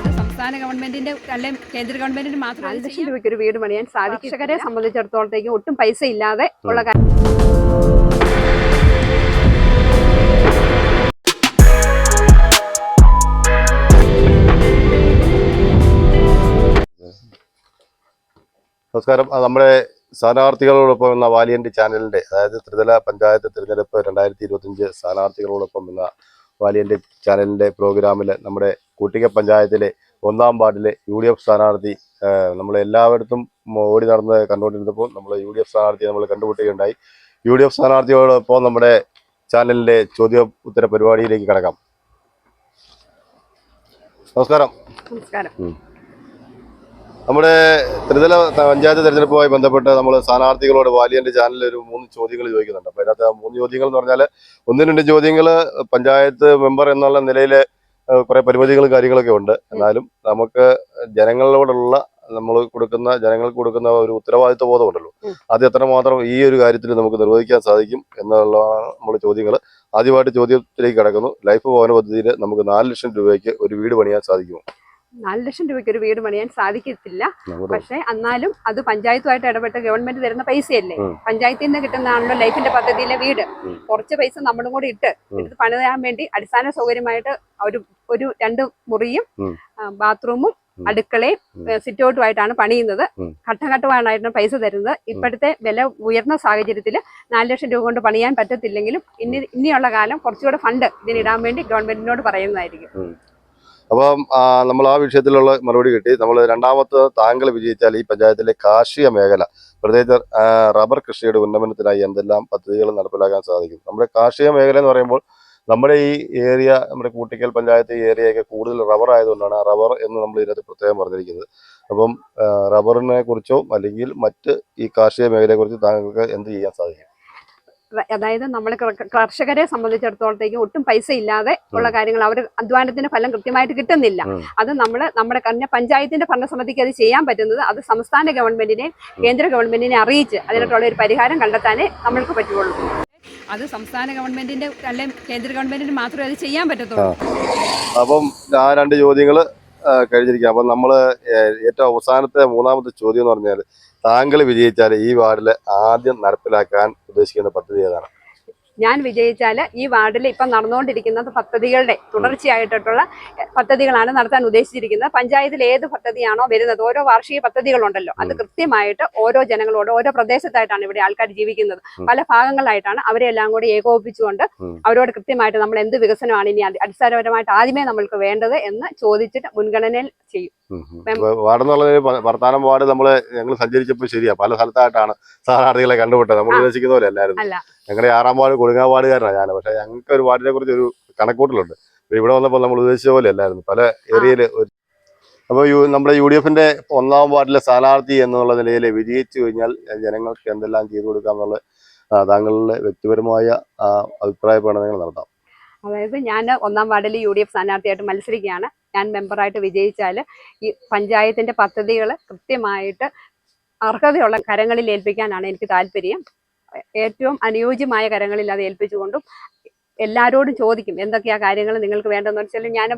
അത് സംസ്ഥാന ഗവൺമെന്റിന്റെ അല്ലെങ്കിൽ കേന്ദ്ര ഗവൺമെന്റിന് മാത്രം നാല് ലക്ഷം രൂപയ്ക്ക് ഒരു വീട് പണിയാൻ സാധിക്കും കർഷകരെ സംബന്ധിച്ചിടത്തോളത്തേക്ക് ഒട്ടും പൈസ ഇല്ലാതെ ഉള്ള കാര്യം. നമസ്കാരം. നമ്മുടെ സ്ഥാനാർത്ഥികളോടൊപ്പം എന്ന വാലിയന്റ് ചാനലിന്റെ അതായത് ത്രിതല പഞ്ചായത്ത് തിരഞ്ഞെടുപ്പ് രണ്ടായിരത്തി ഇരുപത്തിയഞ്ച് സ്ഥാനാർത്ഥികളോടൊപ്പം എന്ന വാലിയന്റ് ചാനലിന്റെ പ്രോഗ്രാമിൽ നമ്മുടെ കൂട്ടിക പഞ്ചായത്തിലെ ഒന്നാം വാർഡിലെ യു ഡി എഫ് സ്ഥാനാർത്ഥി നമ്മൾ എല്ലായിടത്തും ഓടി നടന്ന് കണ്ടുകൊണ്ടിരുന്നപ്പോൾ നമ്മൾ യു ഡി എഫ് സ്ഥാനാർത്ഥിയെ നമ്മൾ കണ്ടുമുട്ടുകയുണ്ടായി. യു ഡി എഫ് സ്ഥാനാർത്ഥിയോടൊപ്പം നമ്മുടെ ചാനലിന്റെ ചോദ്യ ഉത്തര പരിപാടിയിലേക്ക് കടക്കാം. നമസ്കാരം. നമസ്കാരം. നമ്മുടെ ത്രിതല പഞ്ചായത്ത് തെരഞ്ഞെടുപ്പുമായി ബന്ധപ്പെട്ട് നമ്മൾ സ്ഥാനാർത്ഥികളോട് വാലിയന്റെ ചാനലിൽ ഒരു മൂന്ന് ചോദ്യങ്ങൾ ചോദിക്കുന്നുണ്ട്. അപ്പോൾ അതിനകത്ത് മൂന്ന് ചോദ്യങ്ങൾ എന്ന് പറഞ്ഞാൽ ഒന്ന് രണ്ട് ചോദ്യങ്ങൾ പഞ്ചായത്ത് മെമ്പർ എന്നുള്ള നിലയിൽ കുറേ പരിമിതികളും കാര്യങ്ങളൊക്കെ ഉണ്ട്. എന്നാലും നമുക്ക് ജനങ്ങളോടുള്ള നമ്മൾ കൊടുക്കുന്ന ജനങ്ങൾക്ക് കൊടുക്കുന്ന ഒരു ഉത്തരവാദിത്വ ബോധമുണ്ടല്ലോ അത് എത്രമാത്രം ഈ ഒരു കാര്യത്തിൽ നമുക്ക് നിർവഹിക്കാൻ സാധിക്കും എന്നുള്ള നമ്മുടെ ചോദ്യങ്ങൾ ആദ്യമായിട്ട് ചോദ്യത്തിലേക്ക് കടക്കുന്നു. ലൈഫ് ഭവന പദ്ധതിയിൽ നമുക്ക് നാല് ലക്ഷം രൂപയ്ക്ക് ഒരു വീട് പണിയാൻ സാധിക്കുമോ? നാല് ലക്ഷം രൂപയ്ക്ക് ഒരു വീട് പണിയാൻ സാധിക്കത്തില്ല. പക്ഷെ എന്നാലും അത് പഞ്ചായത്തുമായിട്ട് ഇടപെട്ട് ഗവൺമെന്റ് തരുന്ന പൈസയല്ലേ? പഞ്ചായത്തിൽ നിന്ന് കിട്ടുന്നതാണല്ലോ ലൈഫിന്റെ പദ്ധതിയിലെ വീട്. കുറച്ച് പൈസ നമ്മളും കൂടി ഇട്ട് ഇത് പണിതാൻ വേണ്ടി അടിസ്ഥാന സൗകര്യമായിട്ട് ഒരു ഒരു രണ്ട് മുറിയും ബാത്റൂമും അടുക്കളയും. സിറ്റ് ഔട്ടുമായിട്ടാണ് പണിയുന്നത്. ഉം. ഘട്ടം പൈസ തരുന്നത്. ഇപ്പോഴത്തെ വില ഉയർന്ന സാഹചര്യത്തിൽ നാല് ലക്ഷം രൂപ കൊണ്ട് പണിയാൻ പറ്റത്തില്ലെങ്കിലും ഇനി ഇനിയുള്ള കാലം കുറച്ചുകൂടെ ഫണ്ട് ഇതിനിടാൻ വേണ്ടി ഗവൺമെന്റിനോട് പറയുന്നതായിരിക്കും. അപ്പം നമ്മൾ ആ വിഷയത്തിലുള്ള മറുപടി കിട്ടി. നമ്മൾ രണ്ടാമത്തെ താങ്കൾ വിജയിച്ചാൽ ഈ പഞ്ചായത്തിലെ കാർഷിക മേഖല പ്രത്യേകിച്ച് റബ്ബർ കൃഷിയുടെ ഉന്നമനത്തിനായി എന്തെല്ലാം പദ്ധതികൾ നടപ്പിലാക്കാൻ സാധിക്കും. നമ്മുടെ കാർഷിക മേഖല എന്ന് പറയുമ്പോൾ നമ്മുടെ ഈ ഏരിയ നമ്മുടെ കൂട്ടിക്കൽ പഞ്ചായത്ത് ഏരിയയൊക്കെ കൂടുതൽ റബ്ബർ ആയതുകൊണ്ടാണ് റബ്ബർ എന്ന് നമ്മൾ ഇതിനകത്ത് പ്രത്യേകം പറഞ്ഞിരിക്കുന്നത്. അപ്പം റബ്ബറിനെ കുറിച്ചോ അല്ലെങ്കിൽ മറ്റ് ഈ കാർഷിക മേഖലയെക്കുറിച്ച് താങ്കൾക്ക് എന്ത് ചെയ്യാൻ സാധിക്കും? അതായത് നമ്മൾ കർഷകരെ സംബന്ധിച്ചിടത്തോളത്തേക്ക് ഒട്ടും പൈസ ഇല്ലാതെ ഉള്ള കാര്യങ്ങൾ അവർ അധ്വാനത്തിന്റെ ഫലം കൃത്യമായിട്ട് കിട്ടുന്നില്ല. അത് നമ്മൾ നമ്മുടെ കഴിഞ്ഞ പഞ്ചായത്തിന്റെ ഭരണസമിതിക്ക് അത് ചെയ്യാൻ പറ്റുന്നത് അത് സംസ്ഥാന ഗവൺമെന്റിനെ കേന്ദ്ര ഗവൺമെന്റിനെ അറിയിച്ച് അതിനോട്ടുള്ള ഒരു പരിഹാരം കണ്ടെത്താനേ നമ്മൾക്ക് പറ്റുള്ളൂ. അത് സംസ്ഥാന ഗവൺമെന്റിന്റെ അല്ലെങ്കിൽ കേന്ദ്ര ഗവൺമെന്റിന് മാത്രമേ അത് ചെയ്യാൻ പറ്റത്തുള്ളൂ. അപ്പം ആ രണ്ട് ചോദ്യങ്ങൾ കഴിഞ്ഞിരിക്കുക അപ്പം നമ്മൾ ഏറ്റവും അവസാനത്തെ മൂന്നാമത്തെ ചോദ്യം എന്ന് പറഞ്ഞാൽ താങ്കൾ വിജയിച്ചാൽ ഈ വാർഡിൽ ആദ്യം നടപ്പിലാക്കാൻ ഉദ്ദേശിക്കുന്ന പദ്ധതി ഏതാണ്? ഞാൻ വിജയിച്ചാൽ ഈ വാർഡിൽ ഇപ്പം നടന്നുകൊണ്ടിരിക്കുന്ന പദ്ധതികളുടെ തുടർച്ചയായിട്ടുള്ള പദ്ധതികളാണ് നടത്താൻ ഉദ്ദേശിച്ചിരിക്കുന്നത്. പഞ്ചായത്തിൽ ഏത് പദ്ധതിയാണോ വരുന്നത് ഓരോ വാർഷിക പദ്ധതികളുണ്ടല്ലോ. അത് കൃത്യമായിട്ട് ഓരോ ജനങ്ങളോട് ഓരോ പ്രദേശത്തായിട്ടാണ് ഇവിടെ ആൾക്കാർ ജീവിക്കുന്നത്. പല ഭാഗങ്ങളായിട്ടാണ് അവരെ എല്ലാം കൂടി ഏകോപിപ്പിച്ചുകൊണ്ട് അവരോട് കൃത്യമായിട്ട് നമ്മൾ എന്ത് വികസനമാണ് ഇനി അടിസ്ഥാനപരമായിട്ട് ആദ്യമേ നമ്മൾക്ക് വേണ്ടത് എന്ന് ചോദിച്ചിട്ട് മുൻഗണനയിൽ ചെയ്യും. വാർഡ് എന്നുള്ളത് വർത്താനം വാർഡ് നമ്മൾ ഞങ്ങൾ സഞ്ചരിച്ചപ്പോൾ ശരിയാ. പല സ്ഥലത്തായിട്ടാണ് സ്ഥാനാർത്ഥികളെ കണ്ടുപിട്ടത് നമ്മൾ. ഉദ്ദേശിക്കുന്ന പോലെ അല്ലായിരുന്നു. അല്ല. ഞങ്ങളുടെ ആറാം വാർഡ് കൊടുങ്ങാ വാർഡുകാരനാണ് ഞാൻ പക്ഷെ ഞങ്ങൾക്ക് ഒരു വാർഡിനെ കുറിച്ച് ഒരു കണക്കൂട്ടലുണ്ട്. ഇവിടെ വന്നപ്പോൾ നമ്മൾ ഉദ്ദേശിച്ച പോലെ അല്ലായിരുന്നു. പല ഏരിയയിൽ അപ്പൊ അപ്പോൾ യു നമ്മുടെ യു ഡി എഫിന്റെ ഒന്നാം വാർഡിലെ സ്ഥാനാർത്ഥി എന്നുള്ള നിലയിൽ വിജയിച്ചു കഴിഞ്ഞാൽ ജനങ്ങൾക്ക് എന്തെല്ലാം ചെയ്തു കൊടുക്കാം എന്നുള്ള താങ്കളുടെ വ്യക്തിപരമായ അഭിപ്രായ പഠനങ്ങൾ നടത്താം. അതായത് ഞാൻ ഒന്നാം വാർഡിൽ യു ഡി എഫ് സ്ഥാനാർത്ഥിയായിട്ട് മത്സരിക്കുകയാണ്. ഞാൻ മെമ്പറായിട്ട് വിജയിച്ചാൽ ഈ പഞ്ചായത്തിന്റെ പദ്ധതികൾ കൃത്യമായിട്ട് അർഹതയുള്ള കരങ്ങളിൽ ഏൽപ്പിക്കാനാണ് എനിക്ക് താല്പര്യം. ഏറ്റവും അനുയോജ്യമായ കരങ്ങളിൽ അത് ഏൽപ്പിച്ചുകൊണ്ടും എല്ലാവരോടും ചോദിക്കും എന്തൊക്കെയാ കാര്യങ്ങൾ നിങ്ങൾക്ക് വേണ്ടതെന്ന് വെച്ചാൽ ഞാൻ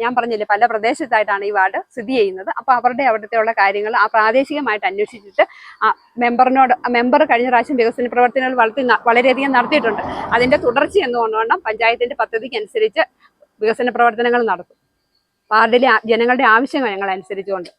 ഞാൻ പറഞ്ഞില്ലേ പല പ്രദേശത്തായിട്ടാണ് ഈ വാർഡ് സ്ഥിതി ചെയ്യുന്നത്. അപ്പോൾ അവരുടെ അവിടുത്തെയുള്ള കാര്യങ്ങൾ ആ പ്രാദേശികമായിട്ട് അന്വേഷിച്ചിട്ട് ആ മെമ്പറിനോട് മെമ്പർ കഴിഞ്ഞ പ്രാവശ്യം വികസന പ്രവർത്തനങ്ങൾ വളർത്തി വളരെയധികം നടത്തിയിട്ടുണ്ട്. അതിന്റെ തുടർച്ച എന്ന് കൊണ്ടുവണ്ണം പഞ്ചായത്തിന്റെ പദ്ധതിക്ക് അനുസരിച്ച് വികസന പ്രവർത്തനങ്ങൾ നടത്തും വാർഡിലെ ജനങ്ങളുടെ ആവശ്യങ്ങൾ ഞങ്ങൾ അനുസരിച്ചുകൊണ്ട്